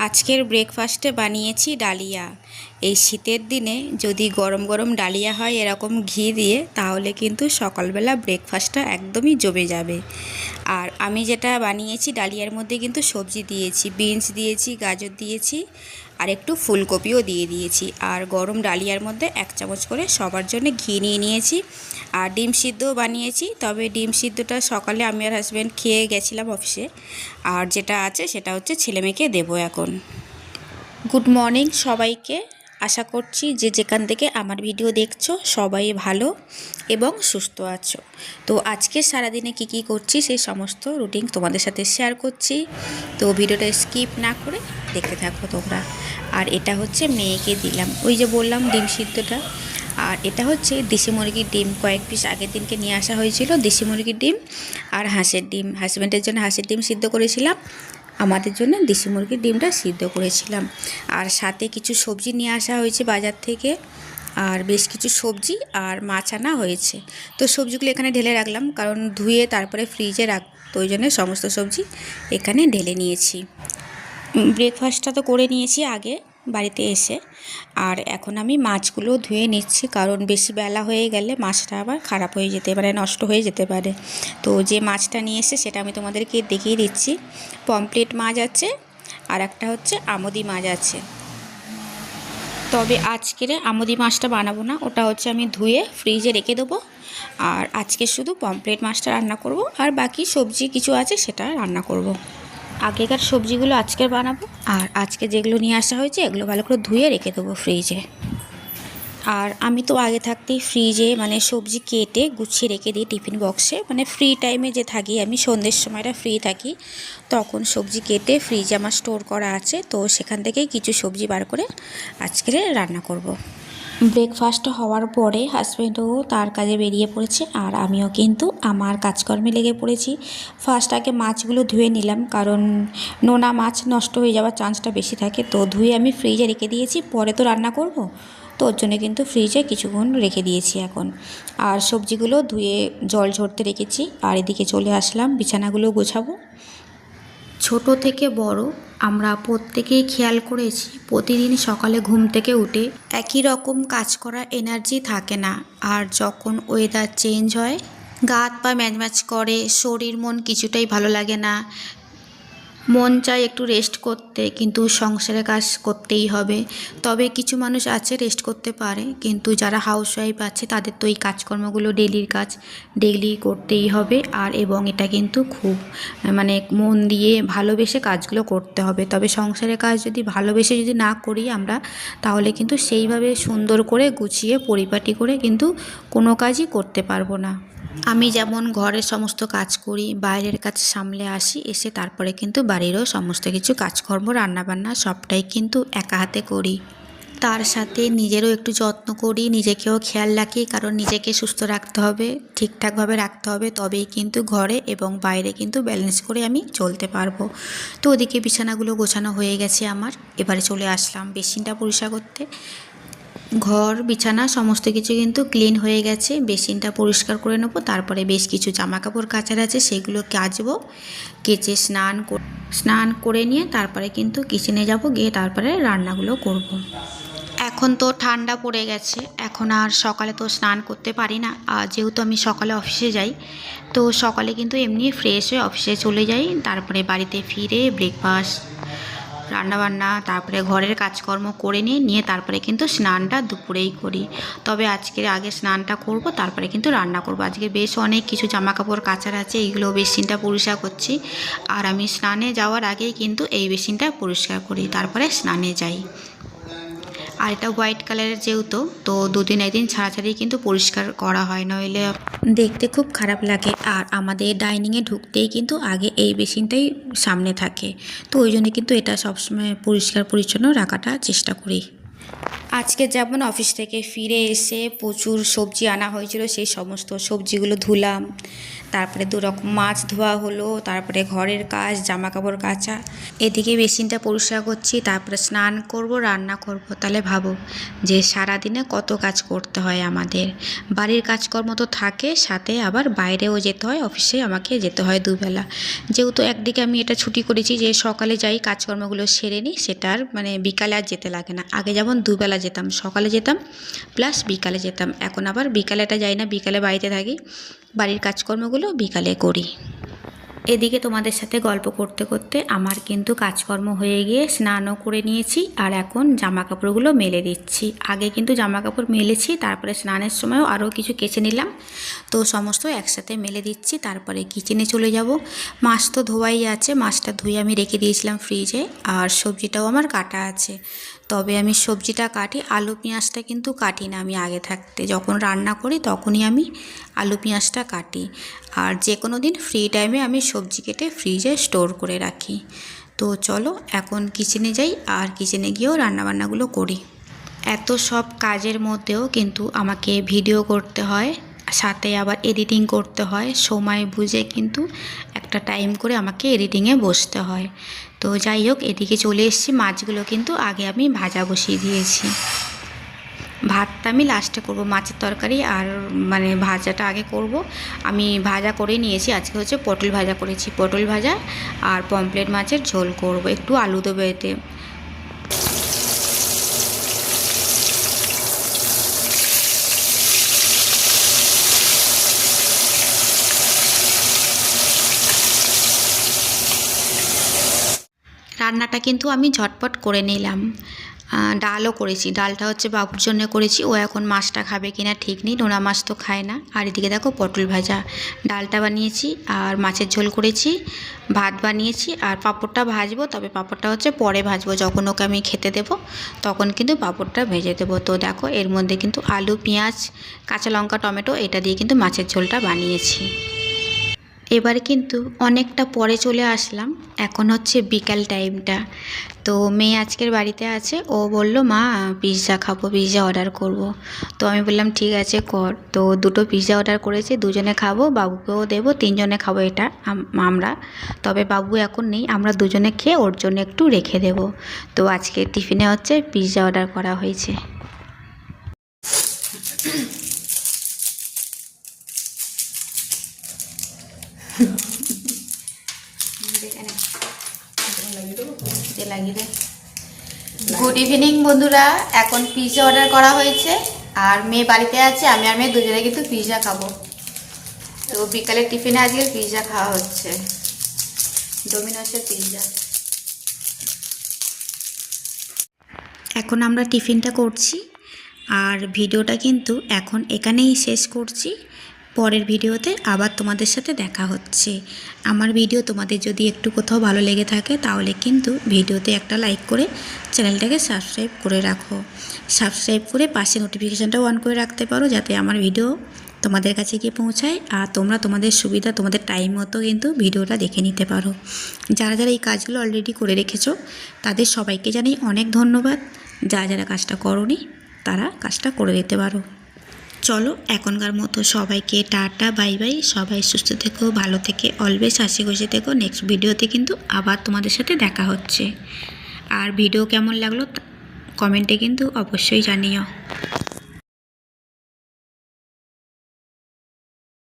আজকের ব্রেকফাস্টে বানিয়েছি ডালিয়া। এই শীতের দিনে যদি গরম গরম ডালিয়া হয় এরকম ঘি দিয়ে, তাহলে কিন্তু সকালবেলা ব্রেকফাস্টটা একদমই জমে যাবে। আর আমি যেটা বানিয়েছি, ডালিয়ার মধ্যে কিন্তু সবজি দিয়েছি, বিনস দিয়েছি, গাজর দিয়েছি, আর একটু ফুলকপিও দিয়ে দিয়েছি। আর গরম ডালিয়ার মধ্যে এক চামচ করে সবার জন্য ঘি নিয়ে নিয়েছি। আর ডিম সিদ্ধও বানিয়েছি, তবে ডিম সিদ্ধটা সকালে আমি আর হাজব্যান্ড খেয়ে গেছিলাম অফিসে আর যেটা আছে সেটা হচ্ছে ছেলেমেয়েকে দেবো এখন। গুড মর্নিং সবাইকে। আশা করছি যে যেখান থেকে আমার ভিডিও দেখছ, সবাই ভালো এবং সুস্থ আছো। তো আজকে সারাদিনে কি কি করছি, সেই সমস্ত রুটিন তোমাদের সাথে শেয়ার করছি। তো ভিডিওটা স্কিপ না করে দেখতে থাকো তোমরা। আর এটা হচ্ছে মেয়েকে দিলাম। ওই যে বললাম ডিম সিদ্ধটা। আর এটা হচ্ছে দেশি মুরগির ডিম। কয়েক পিস আগের দিনকে নিয়ে আসা হয়েছিল দেশি মুরগির ডিম আর হাঁসের ডিম। হাজব্যান্ডের জন্য হাঁসের ডিম সিদ্ধ করেছিলাম। আমাদের জন্য দেশি মুরগির ডিমটা সিদ্ধ করেছিলাম। আর সাথে কিছু সবজি নিয়ে আসা হয়েছে বাজার থেকে। আর বেশ কিছু সবজি আর মাছ আনা হয়েছে। তো সবজিগুলো এখানে ঢেলে রাখলাম, কারণ ধুয়ে তারপরে ফ্রিজে রাখ, তো ওই জন্য সমস্ত সবজি এখানে ঢেলে নিয়েছি। ব্রেকফাস্টটা তো করে নিয়েছি আগে। বাড়িতে এসে। আর এখন আমি মাছগুলো ধুয়ে নিচ্ছি, কারণ বেশি বেলা হয়ে গেলে মাছটা আবার খারাপ হয়ে যেতে পারে, নষ্ট হয়ে যেতে পারে। তো যে মাছটা নিয়ে এসে সেটা আমি তোমাদেরকে দেখিয়ে দিচ্ছি। পমপ্লেট মাছ আছে, আর একটা হচ্ছে আমদি মাছ আছে। তবে আজকের আমদি মাছটা বানাবো না, ওটা হচ্ছে আমি ধুয়ে ফ্রিজে রেখে দেবো। আর আজকে শুধু পমপ্লেট মাছটা রান্না করব, আর বাকি সবজি কিছু আছে সেটা রান্না করব। আগেকার সবজিগুলো আজকে বানাবো। আর আজকে যেগুলো নিয়ে আসা হয়েছে, এগুলো ভালো করে ধুয়ে রেখে দেবো ফ্রিজে আর আমি তো আগে থাকতেই ফ্রিজে মানে সবজি কেটে গুছিয়ে রেখে দিই টিফিন বক্সে মানে ফ্রি টাইমে যে থাকি আমি, সন্ধ্যের সময়টা ফ্রি থাকি, তখন সবজি কেটে ফ্রিজে আমার স্টোর করা আছে। তো সেখান থেকেই কিছু সবজি বার করে আজকে রান্না করব। ব্রেকফাস্ট হওয়ার পরে হাজব্যান্ডও তার কাজে বেরিয়ে পড়েছে আর আমিও কিন্তু আমার কাজকর্মে লেগে পড়েছি। ফার্স্ট আগে মাছগুলো ধুয়ে নিলাম কারণ নোনা মাছ নষ্ট হয়ে যাওয়ার চান্সটা বেশি থাকে। তো ধুয়ে আমি ফ্রিজে রেখে দিয়েছি, পরে তো রান্না করব। তো ওর জন্য কিন্তু ফ্রিজে কিছুক্ষণ রেখে দিয়েছি এখন। আর সবজিগুলো ধুয়ে জল ঝরতে রেখেছি। আর এদিকে চলে আসলাম, বিছানাগুলো গোছাবো। ছোট থেকে বড় আমরা প্রত্যেকেই খেয়াল করেছি, প্রতিদিন সকালে ঘুম থেকে উঠে একই রকম কাজ করার এনার্জি থাকে না। আর যখন ওয়েদার চেঞ্জ হয় গাত পা ম্যাচ ম্যাচ করে, শরীর মন কিছুটাই ভালো লাগে না মন চায় একটু রেস্ট করতে, কিন্তু সংসারের কাজ করতেই হবে। তবে কিছু মানুষ আছে রেস্ট করতে পারে, কিন্তু যারা হাউসওয়াইফ আছে, তাদের তো এই কাজকর্মগুলো ডেলির কাজ ডেইলি করতেই হবে। আর এবং এটা কিন্তু খুব মানে মন দিয়ে ভালোবেসে কাজগুলো করতে হবে। তবে সংসারের কাজ যদি ভালোবেসে যদি না করি আমরা, তাহলে কিন্তু সেইভাবে সুন্দর করে গুছিয়ে, পরিপাটি করে কিন্তু কোনো কাজই করতে পারব না। আমি যেমন ঘরের সমস্ত কাজ করি, বাইরের কাজ সামলে আসি, এসে তারপরে কিন্তু বাড়িরও সমস্ত কিছু কাজকর্ম, রান্নাবান্না সবটাই কিন্তু একা হাতে করি। তার সাথে নিজেরও একটু যত্ন করি, নিজেকেও খেয়াল রাখি, কারণ নিজেকে সুস্থ রাখতে হবে, ঠিকঠাকভাবে রাখতে হবে, তবেই কিন্তু ঘরে এবং বাইরে কিন্তু ব্যালেন্স করে আমি চলতে পারব। তো ওদিকে বিছানাগুলো গোছানো হয়ে গেছে আমার, এবারে চলে আসলাম বেসিনটা পরিষ্কার করতে। ঘর, বিছানা, সমস্ত কিছু কিন্তু ক্লিন হয়ে গেছে। বেসিনটা পরিষ্কার করে নেব, তারপরে বেশ কিছু জামা কাপড় কাচার আছে, সেগুলো কাচবো। কেচে স্নান স্নান করে নিয়ে তারপরে কিন্তু কিচেনে যাব, গিয়ে তারপরে রান্নাগুলো করব। এখন তো ঠান্ডা পড়ে গেছে, এখন আর সকালে তো স্নান করতে পারি না। আর যেহেতু আমি সকালে অফিসে যাই, তো সকালে কিন্তু এমনি ফ্রেশ হয়ে অফিসে চলে যাই, তারপরে বাড়িতে ফিরে ব্রেকফাস্ট রান্নাবান্না, তারপরে ঘরের কাজকর্ম করে নিয়ে নিয়ে তারপরে কিন্তু স্নানটা দুপুরেই করি। তবে আজকের আগে স্নানটা করব, তারপরে কিন্তু রান্না করব। আজকে বেশ অনেক কিছু জামা কাপড় কাচার আছে, এইগুলো বেসিনটা পরিষ্কার করছি। আর আমি স্নানে যাওয়ার আগেই কিন্তু এই বেসিনটা পরিষ্কার করি, তারপরে স্নানে যাই। আর এটা হোয়াইট কালারের যেহেতু, তো দুদিন একদিন ছাড়াছাড়ি কিন্তু পরিষ্কার করা হয়, নইলে দেখতে খুব খারাপ লাগে। আর আমাদের ডাইনিংয়ে ঢুকতেই কিন্তু আগে এই বেসিনটাই সামনে থাকে। তো ওই জন্য কিন্তু এটা সবসময় পরিষ্কার পরিচ্ছন্ন রাখাটা চেষ্টা করি। আজকে যেমন অফিস থেকে ফিরে এসে প্রচুর সবজি আনা হয়েছিল, সেই সমস্ত সবজিগুলো ধুলাম। তারপরে দু রকম মাছ ধোয়া হলো, তারপরে ঘরের কাজ জামা কাপড় কাচা। এদিকে বেসিনটা পরিষ্কার করছি, তারপরে স্নান করব, রান্না করব। তাহলে ভাবো যে সারাদিনে কত কাজ করতে হয় আমাদের। বাড়ির কাজকর্ম তো থাকে, সাথে আবার বাইরেও যেতে হয় অফিসে আমাকে যেতে হয় দুবেলা। যেহেতু একদিকে আমি এটা ছুটি করেছি যে সকালে যাই, কাজকর্মগুলো সেরে নিই সেটা আর মানে বিকালে আর যেতে লাগে না। আগে যেমন দুবেলা যেতাম, সকালে যেতাম প্লাস বিকালে যেতাম। এখন আবার বিকালেটা যাই না, বিকালে বাড়িতে থাকি, বাড়ির কাজকর্মগুলো বিকালে করি। এদিকে তোমাদের সাথে গল্প করতে করতে আমার কিন্তু কাজকর্ম হয়ে গিয়ে স্নানও করে নিয়েছি আর এখন জামা কাপড়গুলো মেলে দিচ্ছি। আগে কিন্তু জামা কাপড় মেলেছি, তারপরে স্নানের সময়ও আরও কিছু কেচে নিলাম। তো সমস্ত একসাথে মেলে দিচ্ছি, তারপরে কিচেনে চলে যাব। মাছ তো ধোয়াই আছে, মাছটা ধুয়ে আমি রেখে দিয়েছিলাম ফ্রিজে আর সবজিটাও আমার কাটা আছে। তবে আমি সবজিটা কাটি, আলু পেঁয়াজটা কিন্তু কাটি না আমি আগে থাকতে। যখন রান্না করি তখনই আমি আলু পেঁয়াজটা কাটি। আর যে কোনো দিন ফ্রি টাইমে আমি সবজি কেটে ফ্রিজে স্টোর করে রাখি। তো চলো এখন কিচেনে যাই আর কিচেনে গিয়েও রান্নাবান্নাগুলো করি। এত সব কাজের মধ্যেও কিন্তু আমাকে ভিডিও করতে হয়। সাথে আবার এডিটিং করতে হয়। সময় বুঝে কিন্তু একটা টাইম করে আমাকে এডিটিংয়ে বসতে হয়। তো যাই হোক, এদিকে চলে এসেছি। মাছগুলো কিন্তু আগে আমি ভাজা বসিয়ে দিয়েছি। ভাতটা আমি লাস্টে করব, মাছের তরকারি আর মানে ভাজাটা আগে করব। আমি ভাজা করে নিয়েছি। আজকে হচ্ছে পটল ভাজা করেছি। পটল ভাজা আর পমপ্লেট মাছের ঝোল করব। একটু আলু দেবো রান্নাটা কিন্তু আমি ঝটপট করে নিলাম। ডালও করেছি। ডালটা হচ্ছে বাবুর জন্য করেছি। ও এখন মাছটা খাবে কিনা ঠিক নেই। নোনা মাছ তো খায় না। আর এদিকে দেখো পটল ভাজা। ডালটা বানিয়েছি আর মাছের ঝোল করেছি, ভাত বানিয়েছি আর পাঁপড়টা ভাজবো। তবে পাঁপড়টা হচ্ছে পরে ভাজবো। যখন ওকে আমি খেতে দেবো, তখন কিন্তু পাঁপড়টা ভেজে দেবো। তো দেখো এর মধ্যে কিন্তু আলু, পেঁয়াজ, কাঁচা লঙ্কা, টমেটো, এটা দিয়ে কিন্তু মাছের ঝোলটা বানিয়েছি। এবারে কিন্তু অনেকটা পরে চলে আসলাম। এখন হচ্ছে বিকাল টাইমটা। তো মেয়ে আজকের বাড়িতে আছে। ও বলল, মা পিৎজা খাব পিৎজা অর্ডার করব। তো আমি বললাম, ঠিক আছে, কর। তো দুটো পিৎজা অর্ডার করেছি, দুজনে খাব, বাবুকেও দেবো, তিনজনে খাব এটা আমরা। তবে বাবু এখন নেই, আমরা দুজনে খেয়ে ওর জন্য একটু রেখে দেব। তো আজকে টিফিনে হচ্ছে পিৎজা অর্ডার করা হয়েছে। গুড ইভিনিং বন্ধুরা। এখন পিৎজা অর্ডার করা হয়েছে। আর মেয়ে বাড়িতে আছে, আমি আর মেয়ে দুজনে কিন্তু পিৎজা খাব। তো বিকালের টিফিনে আজকে পিৎজা খাওয়া হচ্ছে। ডোমিনোসের পিৎজা এখন আমরা টিফিনটা করছি। আর ভিডিওটা কিন্তু এখন এখানেই শেষ করছি। পরের ভিডিওতে আবার তোমাদের সাথে দেখা হচ্ছে। আমার ভিডিও তোমাদের যদি একটু কোথাও ভালো লেগে থাকে, তাহলে কিন্তু ভিডিওতে একটা লাইক করে চ্যানেলটাকে সাবস্ক্রাইব করে রাখো। সাবস্ক্রাইব করে পাশে নোটিফিকেশানটা অন করে রাখতে পারো, যাতে আমার ভিডিও তোমাদের কাছে গিয়ে পৌঁছায় আর তোমরা তোমাদের সুবিধা, তোমাদের টাইম মতো কিন্তু ভিডিওটা দেখে নিতে পারো। যারা যারা এই কাজগুলো অলরেডি করে রেখেছো, তাদের সবাইকে জানাই অনেক ধন্যবাদ। যারা যারা কাজটা করনি, তারা কাজটা করে দিতে পারো। চলো এখনকার মতো সবাইকে টাটা, বাই বাই। সবাই সুস্থ থেকো, ভালো থেকে অলওয়েজ হাসি খুশি থেকো। নেক্সট ভিডিওতে কিন্তু আবার তোমাদের সাথে দেখা হচ্ছে। আর ভিডিও কেমন লাগল কমেন্টে কিন্তু অবশ্যই জানিও।